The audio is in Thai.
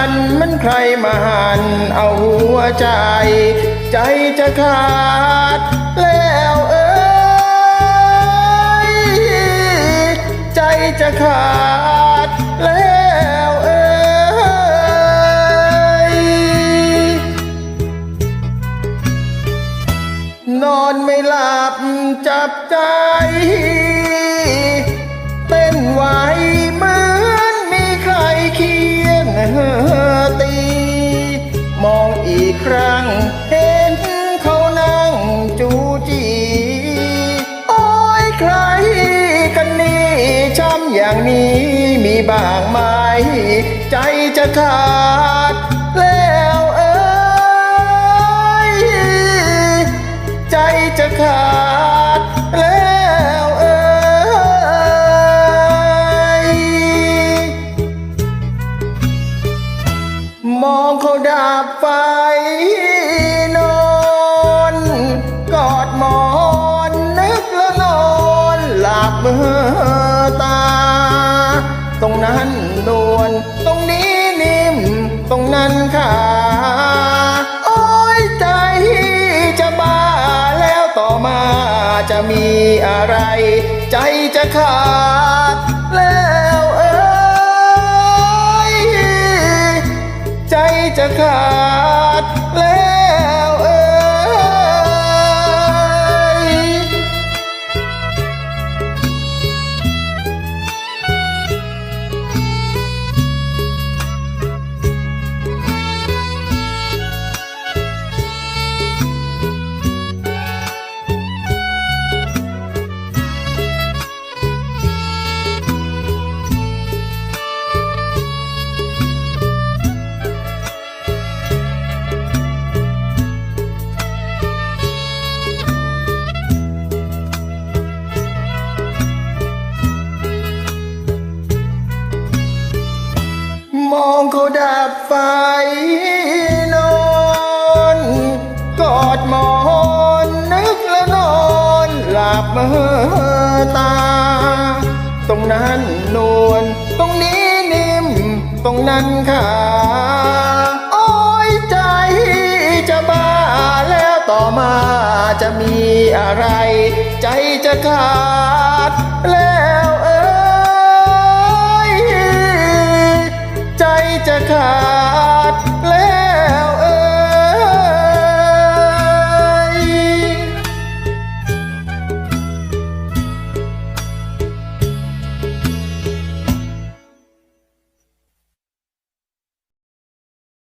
ันมันใครมาหันเอาหัวใจ ใจจะขาดแล้วเอ้ยใจจะขาดแล้วเอ้ยนอนไม่หลับจับใจ ครั้ง เห็นเขานั่งจูจี โอ้ยใครกันนี่ช้ำอย่างนี้มีบ้างไหมใจจะขาด มองเขาดับไฟนอนกอดหมอนนึกแล้วนอนหลับเมื่อตา ตรงนั้นนวลตรงนี้นิ่ม ตรงนั้นขาโอ้ยใจจะบ้าแล้วต่อมาจะมีอะไร ใจจะขาดแล้ว จ องเขาดับไฟนอนกอดหมอนนึกแล้วนอนหลับเมื่อตา ตรงนั้นนวลตรงนี้นิ่มตรงนั้นขาโอ้ยใจจะบ้าแล้วต่อมาจะมีอะไร ใจจะขาดแล้ว